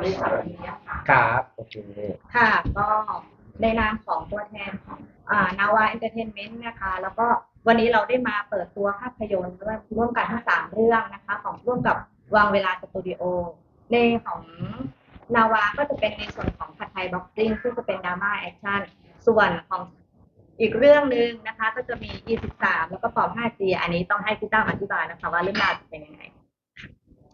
บริษัทนี้อะค่ะครับโอเคค่ะ ก็ในนามของตัวแทนของอ่านาวาเอนเตอร์เทนเมนต์นะคะ แล้วก็วันนี้เราได้มาเปิดตัวภาพยนตร์ร่วมร่วมกันทั้งสามเรื่องนะคะ ของร่วมกับวางเวลาสตูดิโอในของนาวาก็จะเป็นในส่วนของผัดไทยบ็อกซิ่งซึ่งจะเป็นดราม่าแอคชั่นส่วนของอีกเรื่องหนึ่งนะคะ ก็จะมี E13 แล้วก็ปอบ 5G อันนี้ต้องให้พี่ตั้มอธิบายนะคะ ว่าเรื่องราวจะเป็นยังไง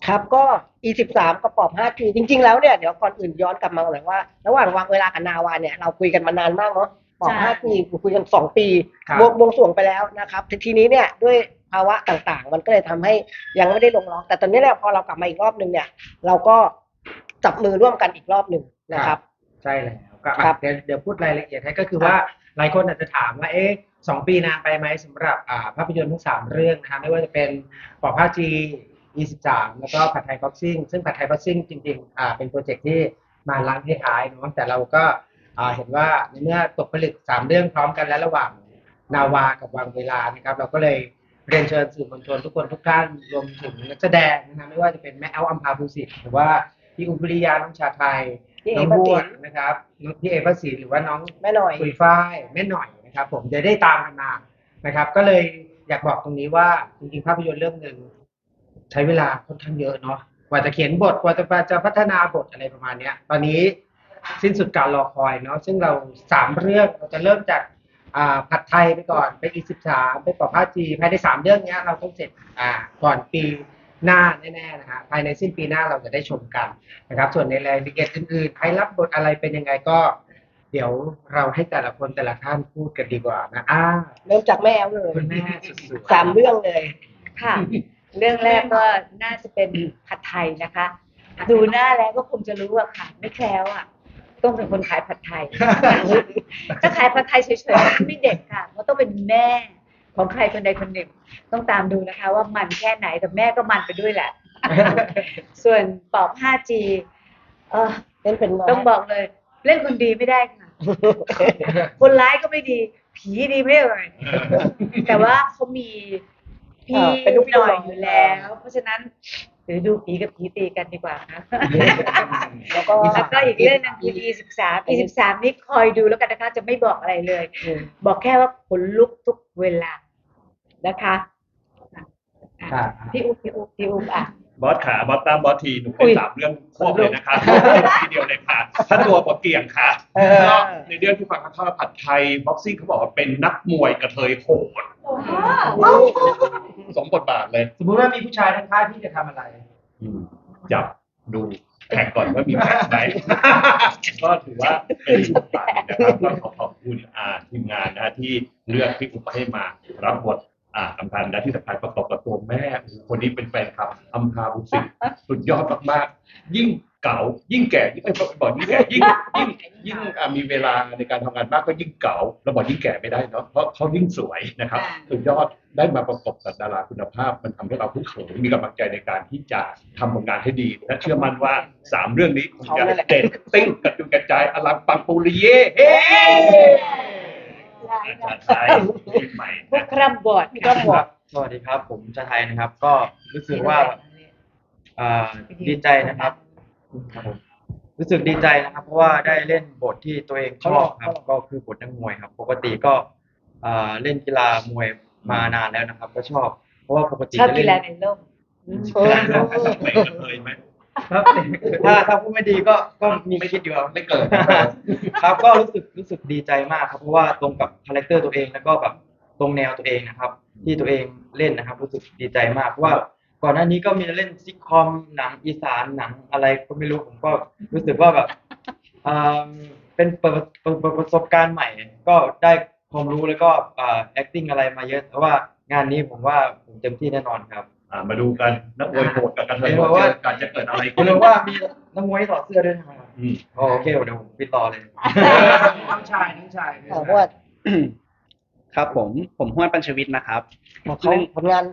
ครับก็ E13 กระป๋อบ 5G จริง ๆ แล้วเนี่ยเดี๋ยวก่อนอื่นย้อนกลับมาหน่อยว่า ระหว่างวางเวลากับนาวาเนี่ยเราคุยกันมานานมากเนาะปอบใช่ 5G คุยกันสองปีครับบวงบวงสรวงไปแล้วนะครับทีทีนี้เนี่ยด้วยภาวะต่างๆ มันก็เลยทำให้ยังไม่ได้ลงล็อก แต่ตอนนี้เนี่ยพอเรากลับมาอีกรอบหนึ่งเนี่ย เราก็จับมือร่วมกันอีกรอบหนึ่งนะครับ ใช่แล้วก็ครับเดี๋ยวเดี๋ยวพูดรายละเอียดให้ก็คือว่าหลายคนอาจจะถามว่าเอ๊ะสองปีนานไปไหมสำหรับอ่าภาพยนตร์ทั้งสามเรื่องนะคะไม่ว่าจะเป็นปอบ 5G E13 แล้วก็ผัดไทยบ็อกซิ่งซึ่งผัดไทยบ็อกซิ่งจริงๆอ่าเป็นโปรเจกต์ที่มาล้างท้ายๆเนาะแต่เราก็อ่าเห็นว่าในเมื่อตกผลึกสามเรื่องพร้อมกันแล้วระหว่างนาวากับวังเวลานะครับ เราก็เลยเรียนเชิญสื่อมวลชนทุกคนทุกท่านรวมถึงนักแสดงนะไม่ว่าจะเป็นแม่แอลอัมพาภูสิทธิ์หรือว่าพี่อุบริยาน้องชาไทยพี่เอน้องประบัสิวทธิ์นะครับพี่เอพระศรีหรือว่าน้องแม่หน่อยคุยฝ้ายแม่หน่อยนะครับ ผมจะได้ตามกันมานะครับ ก็เลยอยากบอกตรงนี้ว่าจริงๆภาพยนตร์เรื่องหนึ่ง ใช้เวลาค่อนข้างเยอะเนาะกว่าจะเขียนบทกว่าจะจะพัฒนาบทอะไรประมาณเนี้ย ตอนนี้สิ้นสุดการรอคอยเนาะซึ่งเราสามเรื่องเราจะเริ่มจากอ่าผัดไทยไปก่อนไปอีสิบสามไปปอบผ้าจีภายในสามเรื่องเนี้ยเราต้องเสร็จอ่าก่อนปีหน้าแน่ๆนะฮะภายในสิ้นปีหน้าเราจะได้ชมกันนะครับ ส่วนในรายละเอียดอื่นๆใครรับบทอะไรเป็นยังไงก็ เดี๋ยวเราให้แต่ละคนแต่ละท่านพูดกันดีกว่านะอ่าเริ่มจากแม่แอลเลยคุณแม่สุดๆสามเรื่องเลยค่ะ เรื่องแรกก็น่าจะเป็นผัดไทยนะคะ ดูหน้าแล้วก็คงจะรู้อะค่ะไม่แคล้วอะต้องเป็นคนขายผัดไทย ถ้าขายผัดไทยเฉยๆไม่เด็กค่ะเพราะต้องเป็นแม่ของใครคนใดคนหนึ่ง ต้องตามดูนะคะ ว่ามันแค่ไหนแต่แม่ก็มันไปด้วยแหละ ส่วนปอบ 5G เออเล่นเป็นน้ยต้องบอกเลย เล่นคนดีไม่ได้ค่ะ คนร้ายก็ไม่ดี ผีดีไม่เลยแต่ว่าเขามี พี่อ่าเป็นลูกพี่หน่อยน้องอยู่แล้ว เพราะฉะนั้นหรือดูผีกับผีตีกันดีกว่านะแล้วก็แล้วก็อีกเรื่องหนึงคือ E สิบสาม E สิบสามนี่คอยดูแล้วกันนะคะจะไม่บอกอะไรเลยอืมบอกแค่ว่าขนลุกทุกเวลานะคะอะครับ พี่อุ๊บพี่อุ๊บพี่อุ๊บอะ บอสขาบอสตามบอสทีหนูอุ้เป็นยสามเรื่องควบเลยนะคะทีเดียวเลยค่ะถ้าตัวกว่าเกี่ยงค่ะเออก็ในเรื่องที่ฟังเขาเข้าผัดไทยบ็อกซิ่งเขาบอกว่าเป็นนักมวยกระเทยโหด สมบทบาทเลย สมมุติว่ามีผู้ชายทั้งค่ายพี่จะทำอะไรจับดูแข่งก่อนว่ามีแมตช์ไหม ก็ถือว่าเป็นบทบาทหนึ่งนะครับก็ขอขอบคุณอ่าทีมงานนะฮะที่เลือกพี่อุปให้มารับบทอ่าอำพันธ์และที่สำคัญประกอบกับตัวแม่โอ้โหคนนี้เป็นแฟนคลับอัมพาบุสิตสุดยอดมากๆยิ่ง เก่า ยิ่งแก่ยิ่งเอ้ยบอกยิ่งแก่ยิ่งยิ่งยิ่งอ่ามีเวลาในการทำงานมากก็ยิ่งเก่าเราบอกยิ่งแก่ไม่ได้เนาะเพราะเขายิ่งสวยนะครับอ่าสุดยอดได้มาประกบกับดาราคุณภาพ มันทำให้เราคุ้นเคยมีกำลังใจในการที่จะทำผลงานให้ดีและเชื่อมั่นว่าสามเรื่องนี้คงจะเด็ดติ้งกระจุยกระจายอลังปังปูริเย่เฮ้อาจารย์ชายรุ่นใหม่พวนะกคร่ำบอดก็บอกสวัสดีครับ ผมชาไทยนะครับ ก็รู้สึกว่าอ่าดีใจนะครับ ครับผมรู้สึกดีใจนะครับ เพราะว่าได้เล่นบทที่ตัวเองชอบครับ ก็คือบทนักมวยครับ ปกติก็อ่าเล่นกีฬามวยมานานแล้วนะครับ ก็ชอบ เพราะว่าปกติชอบจะกีเล่ฬานในร่มเออไม่กระเทยไหมครับถ้าถ้าพูดไม่ดีก็ก็มีคิดอยู่ครับ ไม่เกิดครับก็รู้สึกรู้สึกดีใจมากครับเพราะว่าตรงกับคาแรคเตอร์ตัวเองแล้วก็แบบตรงแนวตัวเองนะครับ ที่ตัวเองเล่นนะครับ รู้สึกดีใจมากเพราะว่า ก่อนหน้านี้ก็มีเล่นซิทคอมหนังอีสานหนังอะไรก็ไม่รู้ผมก็รู้สึกว่าแบบอ่าเป็นเปิดเปิดเปิดประสบการณ์ใหม่ ก็ได้ความรู้แล้วก็อ่า acting อะไรมาเยอะแต่ว่างานนี้ผมว่าผมเต็มที่แน่นอนครับอ่ามาดูกันนักมวยโหดกับกระเทยเห็นโหบอกดว่าเจอกันจะเกิดอะไรคุณรู้ว่ามีนักมวยถอดเสื้อด้วยใช่ไหมครับอืมอ๋อโอเคเดี๋ยวผมไปต่อเลยทั้งชายทั้งชายอ่าเพราะว่าครับผมผมห้วนปัญชวิทย์นะครับเขาผลงาน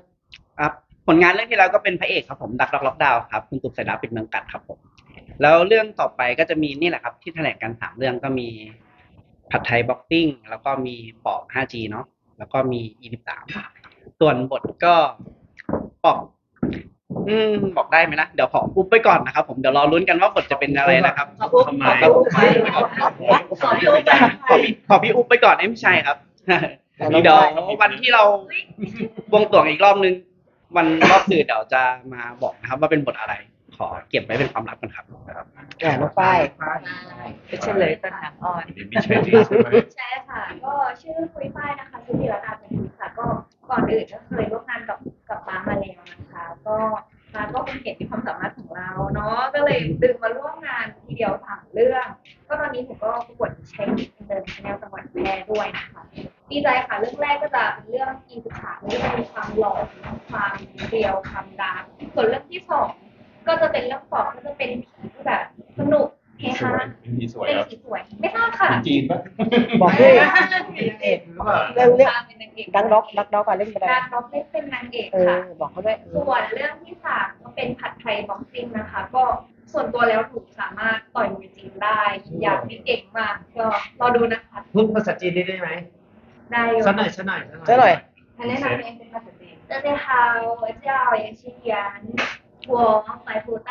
ครับ ผลงานเรื่องที่แล้วก็เป็นพระเอกครับผมดักล็อกล็อกดาวครับคุณตุกสายดาวปิดเมืองกัดครับผม แล้วเรื่องต่อไปก็จะมีนี่แหละครับที่แถลงกันสามเรื่องก็มีผัดไทยบ็อกซิ่งแล้วก็มีปอบ 5G เนาะแล้วก็มี E13 ส่วนบทก็ปอบอืมบอกได้ไหมนะ เดี๋ยวขออุบไปก่อนนะครับผมเดี๋ยวรอลุ้นกันว่าบทจะเป็นอะไรนะครับทำไมครับผมทำไมขอพี่อุบไปขอพี่ขอพี่อุบไปก่อนเอ้ยไม่ใช่ครับเดี๋ยววันที่เราบวงสรวงอีกรอบนึง วันรอบสื่อเดี๋ยวจะมาบอกนะครับ ว่าเป็นบทอะไรขอเก็บไว้เป็นความลับกันครับอ่าน้องฝ้ายไปเฉลยตอนหนังออนอันนี้มีเชนดี้ใช่ไหมใช่ค่ะ ก็ชื่อคุยฝ้ายนะคะชื่อธีรดาเป็นคุยค่ะ ก็ก่อนอื่นก็เคยร่วมงานกับกับป้ามาแล้วนะคะ ก็ป้าก็คงเห็นในความสามารถของเราเนาะ ก็เลยดึงมาร่วมงานทีเดียวสามเรื่อง ก็ตอนนี้ผมก็ประกวดใช้ดินเดินแนวจังหวัดแพร่ด้วยนะคะ ดีใจค่ะ เรื่องแรก นุกเฮ สว ฮาย มีสวย เป็น ครับ สีสวยไม่ทราบค่ะ จีนปะ บอกด้วย เอก เรื่องเรื่อง เป็นนางเอก ดังด็อกดักด็อกอะเล่นไปได้ ดังด็อกเล่นเป็นนางเอก เอ ค่ะ อบอกเขาด้วย ส่วนเรื่องที่สามก็เป็นผัดไทยบ็อกซิ่งนะคะ ก็ส่วนตัวแล้วหนูสามารถต่อยมวยจีนได้ อยากเป็นเก่งมากก็รอดูนะคะ พูดภาษาจีนได้ไหม ได้อยู่ สักหน่อยสักหน่อย เจ้าหน่อย แนะนำตัวเองเป็นภาษาจีน大家好我叫严欣妍我怀福在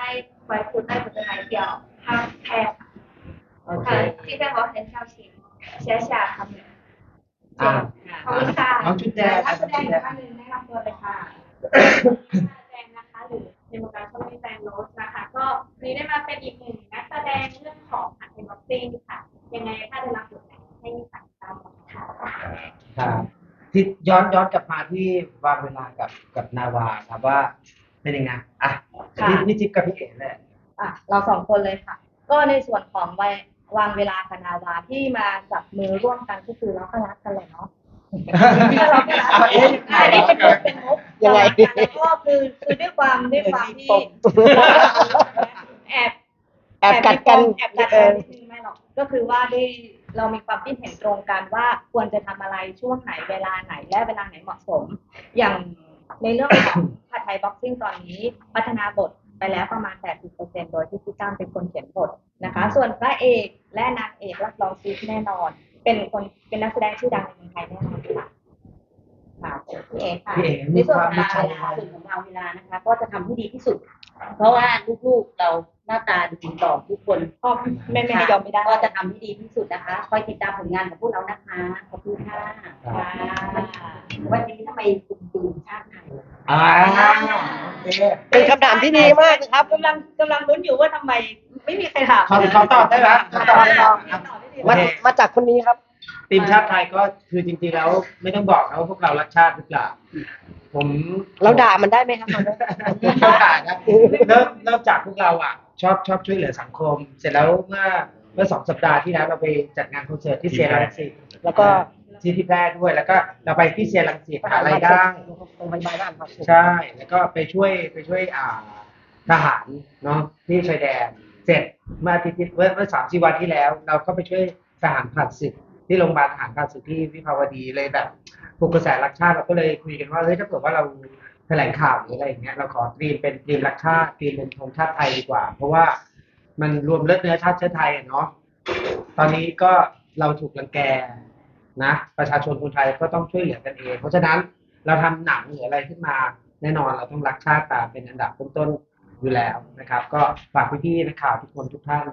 怀福在福州海表 他แพทย์โอเคค่ะที่แรกว่าเป็นชาวชินเชียร์ชาทำเนี่ยอ่าขอบคุณค่ะน้องจุดแดงนักแสดงน้องจุดแดงท่านหนึ่งแนะนำตัวเลยค่ะแดงนะคะหรือในวงการเขาเรียกแดงโรสนะคะ ก็วันนี้ได้มาเป็นอีกหนึ่งนักแสดงเรื่องของหัดเทนบ็อกซิ่งค่ะ ยังไงถ้าได้รับบทไหนให้สั่งตามค่ะครับที่ย้อนย้อนกลับมาที่วางเวลากับกับนาวาครับว่าเป็นยังไงอะค่ะพี่พี่จิ๊บกับพี่เอ๋เลย อะเราสองคนเลยค่ะ ก็ในส่วนของวัยวางเวลาคณาวาที่มาจับมือร่วมกันก็คือเราก็รักกันเลยเนาะเราก็รักเอาเอ๊ะใช่นี่เป็นมุกเป็นมุกยังไงแล้วก็คือคือด้วยความด้วยความที่แอบแอบกัดกันแอบกัดกันนิดนึงไม่หรอกก็คือว่าด้วยเรามีความคิดเห็นตรงกันว่าควรจะทำอะไรช่วงไหนเวลาไหนและเวลาไหนเหมาะสม อย่างในเรื่องของผัดไทยบ็อกซิ่งตอนนี้ พัฒนาบท ไปแล้วประมาณ 80%โดยที่พี่ตั้มเป็นคนเขียนบทนะคะ ส่วนพระเอกและนางเอกรับรองซีแน่นอน เป็นคนเป็นนักแสดงชื่อดังในเมืองไทยแน่นอนค่ะค่ะพี่เอกค่ะพี่เอ๋ในมีส่วนความของมีเราชัยเวลาส่วนของเราเวลานะคะ ก็จะทำให้ดีที่สุด เพราะว่าลูกๆเราหน้าตาดีต่อทุกคนพ่อแม่ไม่ให้ยอมไม่ได้ก็จะทำให้ดีที่สุดนะคะคอยติดตามผลงานของพวกเรานะคะขอบคุณค่ะค่ะวันนี้ทำไมคุณตื่นชาติไทยอ่าโอ เคเป็นคำถามที่ดีมากนะครับ กำลังกำลังลุ้นอยู่ว่าทำไมไม่มีใครถามขอขอตอบได้ไหมขอตอบได้ไหมมามาจากคนนี้ครับ ทีมชาติไทยก็คือจริงๆแล้วไม่ต้องบอกนะว่าพวกเรารักชาติหรือเปล่า ผมเราด่ามันได้ไหมครับเราได้ไม่ด่านะเริ่มเริ่มจากพวกเราอะ ชอบชอบช่วยเหลือสังคม เสร็จแล้วเมื่อเมื่อสองสัปดาห์ที่แล้วเราไปจัดงานคอนเสิร์ตที่เซียรังสิตแล้วก็ ที่ที่แพร่ด้วย แล้วก็เราไปที่เซียรังสิตหารายได้ ตรงใบไม้บ้านครับใช่ แล้วก็ไปช่วยไปช่วยอ่าทหารเนาะที่ชายแดน เสร็จเมื่ออาทิตย์ที่เมื่อเมื่อสามสี่วันที่แล้ว เราก็ไปช่วยทหารผ่านศึกที่โรงพยาบาลทหารผ่านศึกที่วิภาวดีเลยแบบปลุกกระแสรักชาติเราก็เลยคุยกันว่าเฮ้ยถ้าเกิดว่าเราแถลงข่าวหรืออะไรอย่างเงี้ยเราขอตีมเป็นตีมรักชาติตีมเป็นธงชาติไทยดีกว่า เพราะว่ามันรวมเลือดเนื้อชาติเชื้อไทยอะเนาะตอนนี้ก็เราถูกรังแก นะประชาชนคนไทยก็ต้องช่วยเหลือกันเอง เพราะฉะนั้นเราทำหนังหรืออะไรขึ้นมา แน่นอนเราต้องรักชาติตามเป็นอันดับต้นๆอยู่แล้วนะครับ ก็ฝากพี่ๆนักข่าวทุกคนทุกท่าน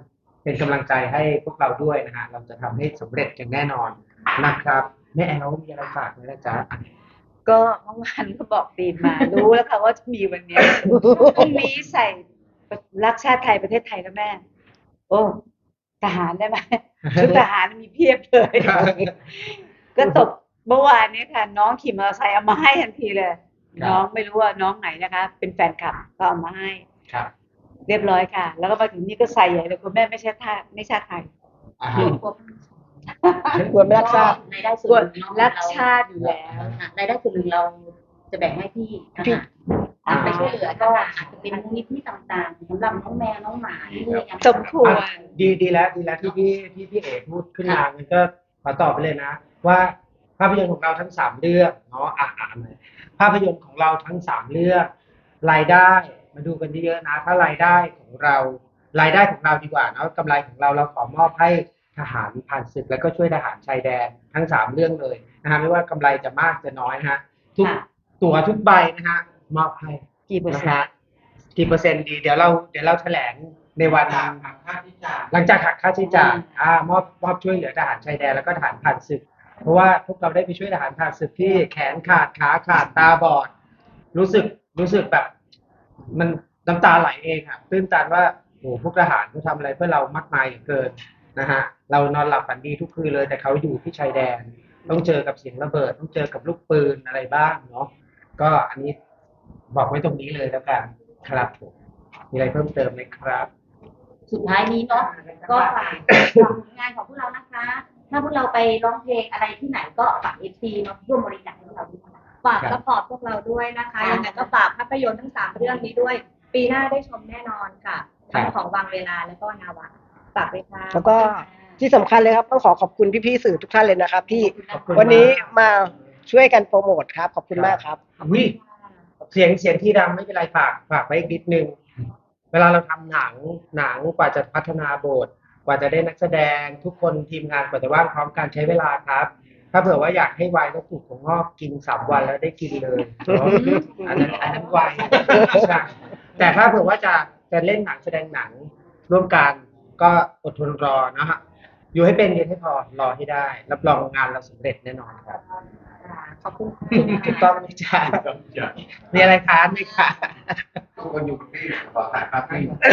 เป็นกำลังใจให้พวกเราด้วยนะฮะเราจะทำให้สำเร็จอย่างแน่นอนนะครับแม่แอลมีอะไรฝากไหมนะจ๊ะอะก็เมื่อวานก็บอกตีนมารู้แล้วค่ะว่าจะมีวันเนี้ยพรุ่งนี้ใส่รักชาติไทยประเทศไทยนะแม่ โอ้ ทหารได้ไหมชุดทหารมีเพียบเลย ก็ตกเมื่อวานนี้ค่ะ น้องขี่มอเตอร์ไซค์เอามาให้ทันทีเลย น้องไม่รู้ว่าน้องไหนนะคะ เป็นแฟนคลับก็เอามาให้ครับ เรียบร้อยค่ะ แล้วก็มาถึงนี่ก็ใส่ใหญ่เลยคุณแม่ไม่ใช่ท่าไม่ใช่ไทยอ่ากลัวไม่รักชาติรายได้ส่กววนนหนึ่งเนาะรักชาติอยู่แล้วอะรายได้ส่วนหนึ่งเราจะแบ่งให้พี่ท หารอะไปช่วยเหลือก็อาจจะเป็นมูลนิธิต่างๆสำหรับน้องแมวน้องหมาที่ยังสมควร ดีดีแล้วดีแล้วที่พี่ที่พี่เอกพูดขึ้นมามันก็ขอตอบไปเลยนะ ว่าภาพยนตร์ของเราทั้งสามเรื่องเนาะอะอ่านเลยภาพยนตร์ของเราทั้งสามเรื่องรายได้มาดูกันเยอะๆนะ ถ้ารายได้ของเรารายได้ของเราดีกว่าเนาะกำไรของเราเราขอมอบให้ทหารผ่านศึกแล้วก็ช่วยทหารชายแดนทั้งสามเรื่องเลยนะฮะไม่ว่ากำไรจะมากจะน้อยนะฮะทุกค่ะ ตั๋วทุกใบนะฮะ มอบให้กี่เปอร์นะเซ็นฮะต์กี่เปอร์เซ็นต์ดีเดี๋ยวเราเดี๋ยวเราแถลงในวันหักค่าใช้จ่ายหลังจากหักค่าใช้จ่ายอ่ามอบมอบช่วยเหลือทหารชายแดนแล้วก็ทหารผ่านศึก เพราะว่าพวกเราได้ไปช่วยทหารผ่านศึกที่แขนขาดขาขาดตาบอด รู้สึกรู้สึกแบบ มันน้ำตาไหลเองอะตื้นตันว่าโอ้พวกทหารเขาทำอะไรเพื่อเรามากมายเหลือเกินนะฮะเรานอนหลับฝันดีทุกคืนเลยแต่เขาอยู่ที่ชายแดน ต้องเจอกับเสียงระเบิด ต้องเจอกับลูกปืนอะไรบ้างเนาะก็อันนี้ บอกไว้ตรงนี้เลยแล้วกันครับผมมีอะไรเพิ่มเติมไหมครับ สุดท้ายนี้เนาะก็ฝากฝากผลงานของพวกเรานะคะ ถ้าพวกเราไปร้องเพลงอะไรที่ไหนก็ฝากเอฟซีมาร่วมบริจาคให้พวกเราด้วยนะคะ ฝากสปอร์ตพวกเราด้วยนะคะค่ะยังไงก็ฝากภาพยนตร์ทั้งสามเรื่องนี้ด้วย ปีหน้าได้ชมแน่นอนค่ะทั้งของวังเวลาแล้วก็นาวาฝากด้วยค่ะแล้วก็ที่สำคัญเลยครับต้องขอขอบคุณพี่ๆสื่อทุกท่านเลยนะครับ ที่ขอบคุณวันนี้มากมาช่วยกันโปรโมทครับ ขอบคุณมากครับวิ เสียงเสียงที่ดังไม่เป็นไรฝากฝากไว้อีกนิดนึง เวลาเราทำหนังหนังกว่าจะพัฒนาบทกว่าจะได้นักแสดงทุกคนทีมงานกว่าจะว่างพร้อมกันใช้เวลาครับ ถ้าเผื่อว่าอยากให้ไวต้องปลูกของงอกกินสามวันแล้วได้กินเลยอันนั้นอันนั้นไวแต่ถ้าเผื่อว่าจะจะเล่นหนังแสดงหนังร่วมกันก็อดทนรอนะฮะอยู่ให้เป็นเรียนให้พอรอให้ได้ รับรองงานเราสำเร็จแน่นอนครับ ขอบคุณถูกต้องไหมจ๊ะครับมีอะไรค้านไหมคะทุกคนอยู่ที่ขอถ่ายภาพนิ่ง